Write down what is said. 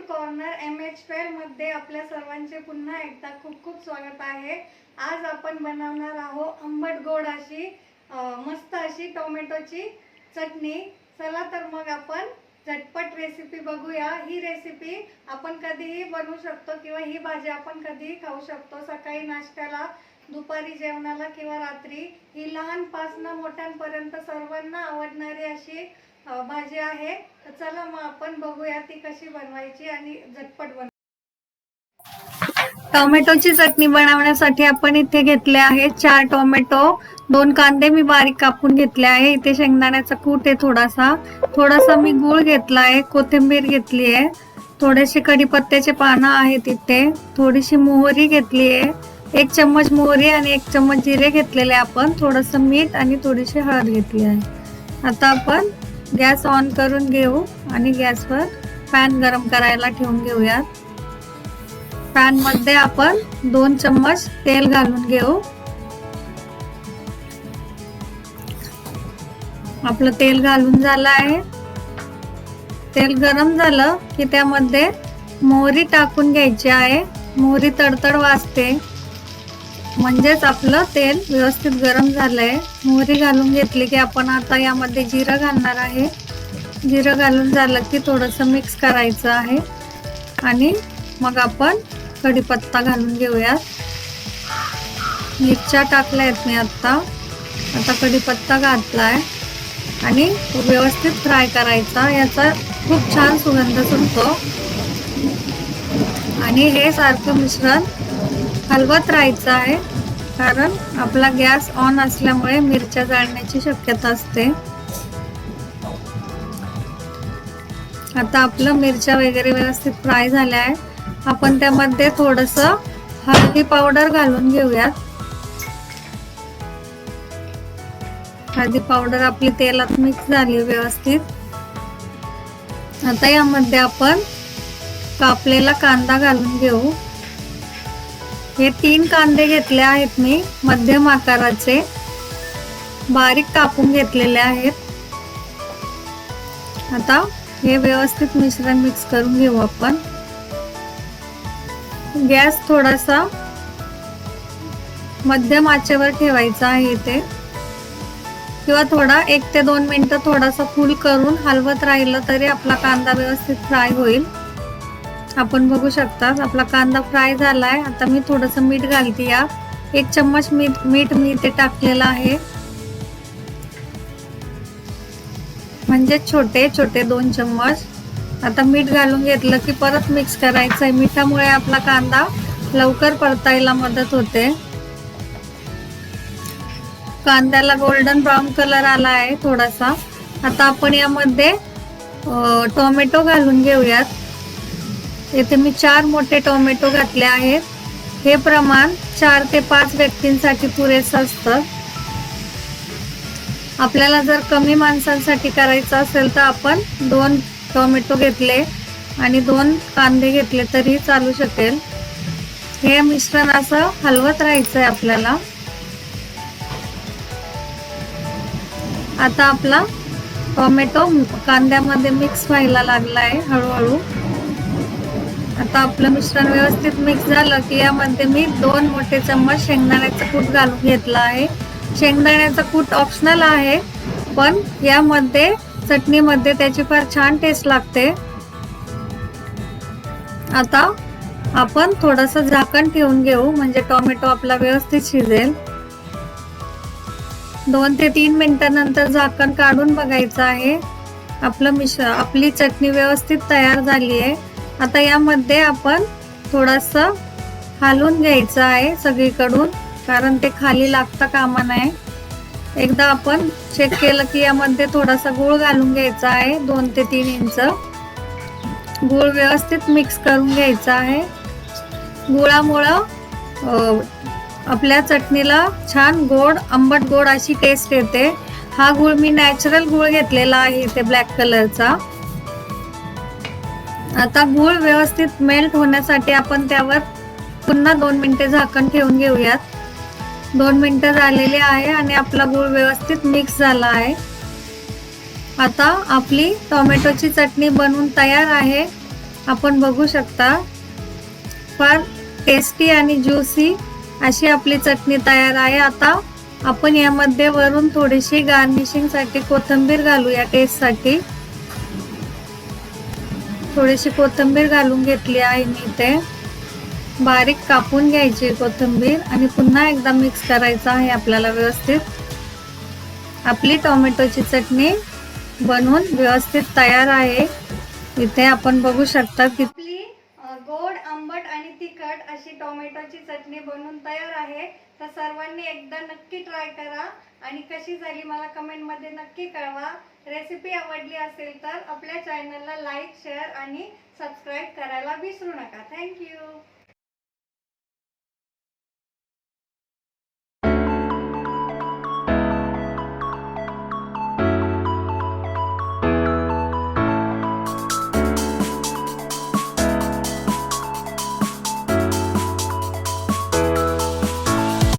Food corner M H मध्ये आपल्या सर्वांचे पुन्हा एकदा खूप खूप स्वागत आहे. आज आपण बनवणार आहोत आंबट गोड अशी मस्त अशी टोमॅटोची चटणी. चला तर मग आपण झटपट रेसिपी बघूया. ही रेसिपी आपण कधीही बनवू शकतो किंवा ही भाजी आपण कधीही खाऊ शकतो. सकाळी नाश्त्याला दुपारी जेवणाला किंवा रात्री. ही लहानपासनं मोठ्यांपर्यंत सर्वांना आवडणारी अशी भाजी आहे. तर चला मग आपण बघूया ती कशी बनवायची आणि झटपट बन टोमॅटोची चटणी बनवण्यासाठी आपण इथे घेतले आहे चार टोमॅटो. दोन कांदे मी बारीक कापून घेतले आहे. इथे शेंगदाण्याचा कूट आहे थोडासा. थोडासा मी गूळ घेतला आहे. कोथिंबीर घेतली आहे. थोडेसे कढीपत्त्याचे पानं आहेत इथे. थोडीशी मोहरी घेतली आहे. एक चम्मच मोहरी आणि एक चम्मच जिरे घेतलेले आपण. थोडंसं मीठ आणि थोडीशी हळद घेतली आहे. आता आपण गॅस ऑन करून घेऊ आणि गॅसवर पॅन गरम करायला ठेवून घेऊयात. पॅनमध्ये आपण दोन चम्मच तेल घालून घेऊ. आपलं तेल घालून झालं आहे. तेल गरम झालं की त्यामध्ये मोहरी टाकून घ्यायची आहे. मोहरी तडतड वाजते. म्हणजेच आपलं तेल व्यवस्थित गरम झालंय. मोहरी घालून घेतली की आपण आता यामध्ये जिरं घालणार आहे. जिरं घालून झालं की थोडंसं मिक्स करायचं आहे. आणि मग आपण कढीपत्ता घालून घेऊयात. मिरच्या टाकल्या आहेत मी आत्ता. आता कढीपत्ता घातला आहे आणि व्यवस्थित फ्राय करायचा. याचा खूप छान सुगंध सुटतो. आणि हे सारखं मिश्रण हलवत राहायचं आहे. कारण आपला गॅस ऑन असल्यामुळे मिरच्या जाळण्याची शक्यता असते. आता आपलं मिरच्या वगैरे व्यवस्थित फ्राय झाल्या आहे आपण त्यामध्ये थोडस हळदी पावडर घालून घेऊयात. हळदी पावडर आपली तेलात मिक्स झाली व्यवस्थित. आता यामध्ये आपण कापलेला कांदा घालून घेऊ. हे तीन कांदे घेतले आहेत मी मध्यम आकाराचे. बारीक कापून घेतलेले आहेत. आता हे व्यवस्थित मिश्रण मिक्स करून घेऊ आपण. गॅस थोडासा मध्यम आचेवर ठेवायचा आहे इथे. किंवा थोडा एक ते दोन मिनिटं थोडासा फुल करून हलवत राहिलं तरी आपला कांदा व्यवस्थित फ्राय होईल. आपण बघू शकता आपला कांदा फ्राय झालाय. आता मी थोडस मीठ घालते या. एक चम्मच मीठ मीठ मी इथे टाकलेलं आहे. म्हणजे छोटे छोटे दोन चम्मच. आता मीठ घालून घेतलं की परत मिक्स करायचं आहे मिठामुळे आपला कांदा लवकर परतायला मदत होते. कांद्याला गोल्डन ब्राऊन कलर आला आहे थोडासा. आता आपण यामध्ये टोमॅटो घालून घेऊयात. येथे मी चार मोठे टोमॅटो घातले आहेत. हे प्रमाण चार ते पाच व्यक्तींसाठी पुरेसं असतं. आपल्याला जर कमी माणसांसाठी करायचं असेल तर आपण दोन टोमॅटो घेतले आणि दोन कांदे घेतले तरी चालू शकेल. हे मिश्रण असं हलवत राहायचं आहे आपल्याला. आता आपला टोमॅटो कांद्यामध्ये मिक्स व्हायला लागला आहे हळूहळू. आता आपलं मिश्रण व्यवस्थित मिक्स झालं की यामध्ये मी दोन मोठे चम्मच शेंगदाण्याचा कूट घालून घेतला आहे. शेंगदाण्याचा कूट ऑप्शनल आहे पण यामध्ये चटणीमध्ये त्याची फार छान टेस्ट लागते. आता आपण थोडस झाकण ठेवून घेऊ म्हणजे टोमॅटो आपला व्यवस्थित शिजेल. दोन ते तीन मिनिटानंतर झाकण काढून बघायचं आहे. आपलं मिश्र आपली चटणी व्यवस्थित तयार झाली आहे. आता यामध्ये आपण थोडस हालून घ्यायचं आहे सगळीकडून कारण ते खाली लागता कामा नाही एकदा आपण चेक केलं की यामध्ये थोडासा गूळ घालून घ्यायचा आहे दोन ते तीन इंच. गूळ व्यवस्थित मिक्स करून घ्यायचा आहे. गुळामुळं आपल्या चटणीला छान गोड आंबट गोड अशी टेस्ट येते. हा गूळ मी नॅचरल गूळ घेतलेला आहे इथे ब्लॅक कलरचा आता गूळ व्यवस्थित मेल्ट होण्यासाठी आपण त्यावर पुन्हा दोन मिनिटे झाकण ठेवून घेऊयात. दोन मिनिटं झालेली आहे आणि आपला गूळ व्यवस्थित मिक्स झाला आहे. आता आपली टोमॅटोची चटणी बनवून तयार आहे. आपण बघू शकता फार टेस्टी आणि ज्युसी अशी आपली चटणी तयार आहे. आता आपण यामध्ये वरून थोडीशी गार्निशिंगसाठी कोथिंबीर घालूया टेस्टसाठी थोडीशी कोथिंबीर घालून घेतली आहे मी इथे. बारीक कापून घ्यायची कोथिंबीर आणि पुन्हा एकदा मिक्स करायचं आहे आपल्याला व्यवस्थित. आपली टोमॅटोची चटणी बनवून व्यवस्थित तयार आहे. इथे आपण बघू शकता किती गोड आंबट आणि तिखट अशी टोमॅटोची चटणी बनवून तयार आहे. तर सर्वांनी एकदा नक्की ट्राय करा आणि कशी झाली मला कमेंटमध्ये नक्की कळवा. रेसिपी आवडली असेल तर आपल्या चॅनलला लाईक शेअर आणि सबस्क्राईब करायला विसरू नका. थँक्यू